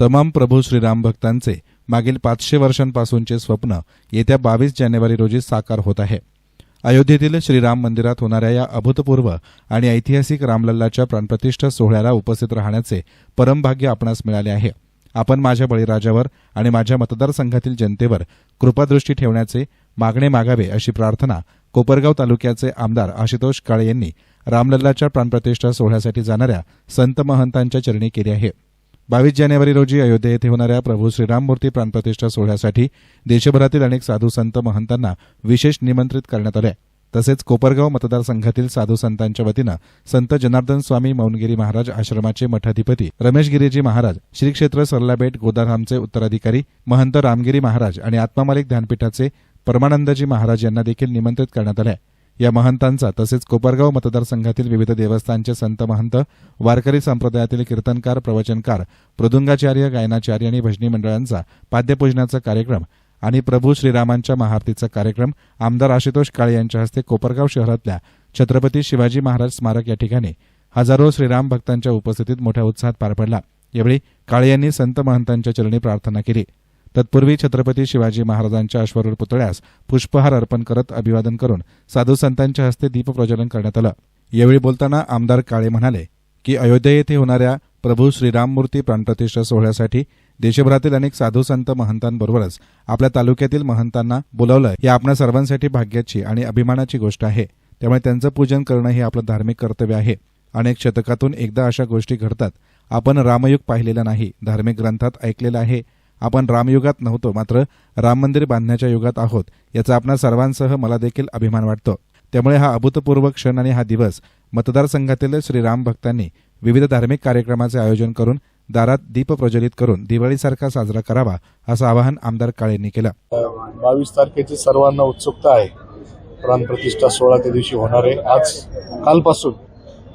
तमाम प्रभू श्रीराम भक्तांचे मागील पाचशे वर्षांपासूनचे स्वप्न येत्या बावीस जानेवारी रोजी साकार होत आहे. अयोध्येतील श्रीराम मंदिरात होणाऱ्या या अभूतपूर्व आणि ऐतिहासिक रामलल्लाच्या प्राणप्रतिष्ठा सोहळ्याला उपस्थित राहण्याचे परमभाग्य आपणास मिळाले आहे. आपण माझ्या बळीराजावर आणि माझ्या मतदारसंघातील जनतेवर कृपादृष्टी ठेवण्याचे मागणे मागावे अशी प्रार्थना कोपरगाव तालुक्याचे आमदार आशुतोष काळे यांनी रामलल्लाच्या प्राणप्रतिष्ठा सोहळ्यासाठी जाणाऱ्या संत महंतांच्या चरणी केली आहे. बावीस जानेवारी रोजी अयोध्या येथे होणाऱ्या प्रभू श्रीराममूर्ती प्राणप्रतिष्ठा सोहळ्यासाठी देशभरातील अनेक साधू संत महंतांना विशेष निमंत्रित करण्यात आले. तसेच कोपरगाव मतदारसंघातील साधू संतांच्या वतीनं संत जनार्दन स्वामी मौनगिरी महाराज आश्रमाचे मठाधिपती रमेश गिरीजी महाराज श्री क्षेत्र सरलाबेट गोदारामचे उत्तराधिकारी महंत रामगिरी महाराज आणि आत्मामालिक ध्यानपीठाचे परमानंदजी महाराज यांना देखील निमंत्रित करण्यात आले. या महंतांचा तसेच कोपरगाव मतदारसंघातील विविध देवस्थानचे संत महंत वारकरी संप्रदायातील कीर्तनकार प्रवचनकार मृदुंगाचार्य गायनाचार्य आणि भजनी मंडळांचा पाद्यपूजनाचा कार्यक्रम आणि प्रभू श्रीरामांच्या महाआरतीचा कार्यक्रम आमदार आशुतोष काळे यांच्या हस्ते कोपरगाव शहरातल्या छत्रपती शिवाजी महाराज स्मारक या ठिकाणी हजारो श्रीराम भक्तांच्या उपस्थितीत मोठ्या उत्साहात पार पडला. यावेळी काळे यांनी संत महंतांच्या चरणी प्रार्थना केली. तत्पूर्वी छत्रपती शिवाजी महाराजांच्या अश्वरूढ पुतळ्यास पुष्पहार अर्पण करत अभिवादन करून साधू संतांच्या हस्ते दीपप्रज्वलन करण्यात आलं. यावेळी बोलताना आमदार काळे म्हणाले की अयोध्या येथे होणाऱ्या प्रभू श्रीराममूर्ती प्राणप्रतिष्ठा सोहळ्यासाठी देशभरातील अनेक साधू संत महंतांबरोबरच आपल्या तालुक्यातील महंतांना बोलावलं. ही आपल्या सर्वांसाठी भाग्याची आणि अभिमानाची गोष्ट आहे. त्यामुळे त्यांचं पूजन करणं हे आपलं धार्मिक कर्तव्य आहे. अनेक शतकातून एकदा अशा गोष्टी घडतात. आपण रामयुग पाहिलेलं नाही धार्मिक ग्रंथात ऐकलेलं आहे. आपण रामयुगात नव्हतो मात्र राम मंदिर बांधण्याच्या युगात आहोत याचा आपणा सर्वांसह मला देखील अभिमान वाटतो. त्यामुळे हा अभूतपूर्व क्षण आणि हा दिवस मतदारसंघातील श्रीराम भक्तांनी विविध धार्मिक कार्यक्रमाचे आयोजन करून दारात दीप प्रज्वलित करून दिवाळीसारखा साजरा करावा असं आवाहन आमदार काळेंनी केलं. बावीस तारखेची सर्वांना उत्सुकता आहे. प्राणप्रतिष्ठा सोहळा त्या दिवशी होणार आहे. आज कालपासून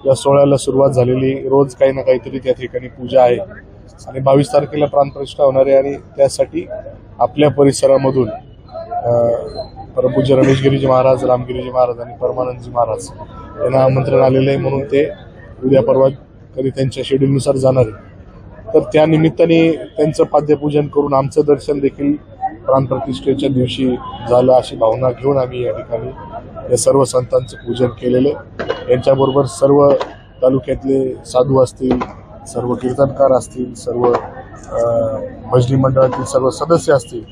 या सोहळ्याला सुरुवात झालेली. रोज काही ना काहीतरी त्या ठिकाणी पूजा आहे. आणि बावीस तारखेला प्राणप्रतिष्ठा होणार आहे आणि त्यासाठी आपल्या परिसरामधून अं, परमपूज्य रमेशगिरीजी महाराज रामगिरीजी महाराज आणि परमानंदजी महाराज यांना आमंत्रण आलेलं आहे म्हणून ते उद्या परवा कधी त्यांच्या शेड्यूलनुसार जाणार आहे तर त्या निमित्ताने त्यांचं पाद्यपूजन करून आमचं दर्शन देखील प्राणप्रतिष्ठेच्या दिवशी झालं अशी भावना घेऊन आम्ही या ठिकाणी या सर्व संतांचं पूजन केलेलं आहे. यांच्याबरोबर सर्व तालुक्यातले साधू असतील सर्व कीर्तनकार असतील सर्व भजनी मंडळातील सर्व सदस्य असतील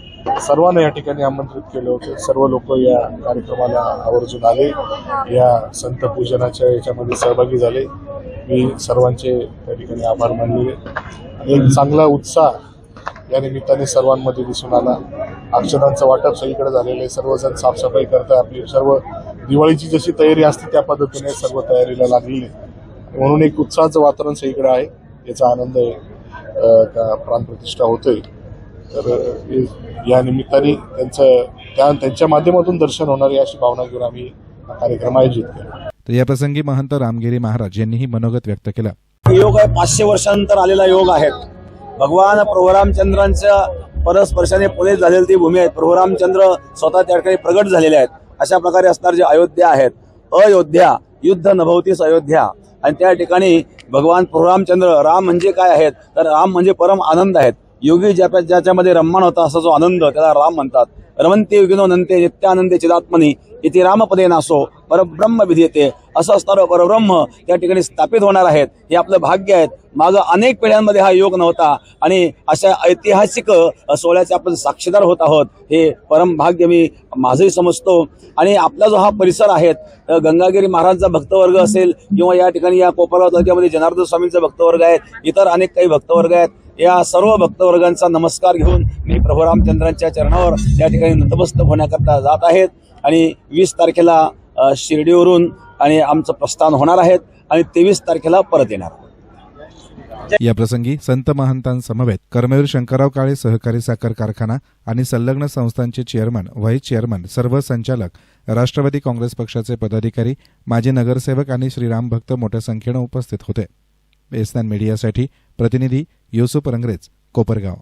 सर्वांना या ठिकाणी आमंत्रित केलं होतं. सर्व लोक या कार्यक्रमाला आवर्जून आले. या संत पूजनाच्या याच्यामध्ये सहभागी झाले. मी सर्वांचे त्या ठिकाणी आभार मानले एक चांगला उत्साह या निमित्ताने सर्वांमध्ये दिसून आला. अक्षरांचं वाटप सगळीकडे झालेलं आहे. सर्वजण साफसफाई करताय आपली सर्व दिवाळीची जशी तयारी असते त्या पद्धतीने सर्व तयारीला लागलेली आहे. म्हणून एक उत्साहाचं वातावरण सगळीकडे आहे. याचा आनंद का प्राणप्रतिष्ठा होतोय. तर या निमित्ताने त्यांचं त्या त्यांच्या माध्यमातून दर्शन होणार आहे अशी भावना घेऊन आम्ही हा कार्यक्रम आयोजित केला. तर याप्रसंगी महंत रामगिरी महाराज यांनीही मनोगत व्यक्त केलं. योग आहे पाचशे वर्षानंतर आलेला योग आहे भगवान प्रभुरामचंद्रांच्या परस्पर्शाने पुढे झालेली ती भूमी आहे प्रभुरामचंद्र स्वतः त्या ठिकाणी प्रगट झालेले आहेत. अशा प्रकारे असणार जे अयोध्या आहेत. अयोध्या युद्ध नभवतीस अयोध्या. आणि त्या ठिकाणी भगवान प्रभुरामचंद्र राम म्हणजे काय आहेत? तर राम म्हणजे परम आनंद आहेत. योगी ज्या ज्याच्यामध्ये रम्मान होता असा जो आनंद त्याला राम म्हणतात. रमंते योगिनो नंते नित्यानंदे चिदात्मनी. इथे रामपदे नासो परब्रह्म विधेते असं असणारं परब्रह्म त्या ठिकाणी स्थापित होणार आहेत. हे आपलं भाग्य आहेत. मागं अनेक पिढ्यांमध्ये हा योग नव्हता. आणि अशा ऐतिहासिक सोहळ्याचे आपण साक्षीदार होत आहोत. हे परम भाग्य मी माझंही समजतो. आणि आपला जो हा परिसर आहे गंगागिरी महाराजचा भक्तवर्ग असेल किंवा या ठिकाणी या कोपरगाव तालुक्यामध्ये जनार्दन स्वामींचा भक्तवर्ग आहेत इतर अनेक काही भक्तवर्ग आहेत या सर्व भक्तवर्गांचा नमस्कार घेऊन मी प्रभू रामचंद्रांच्या चरणावर या ठिकाणी नतमस्तक होण्याकरता जात आहेत. आणि वीस तारखेला शिर्डीवरून आणि आमचं प्रस्थान होणार आहेत आणि तेवीस तारखेला परत येणार या प्रसंगी संत महंतांसमवेत कर्मवीर शंकरराव काळे सहकारी साखर कारखाना आणि संलग्न संस्थांचे चेअरमन व्हाईस चेअरमन सर्व संचालक राष्ट्रवादी काँग्रेस पक्षाचे पदाधिकारी माजी नगरसेवक आणि श्रीराम भक्त मोठ्या संख्येनं उपस्थित होते. एसनान मीडियासाठी प्रतिनिधी युसुफ रंगरेज कोपरगाव.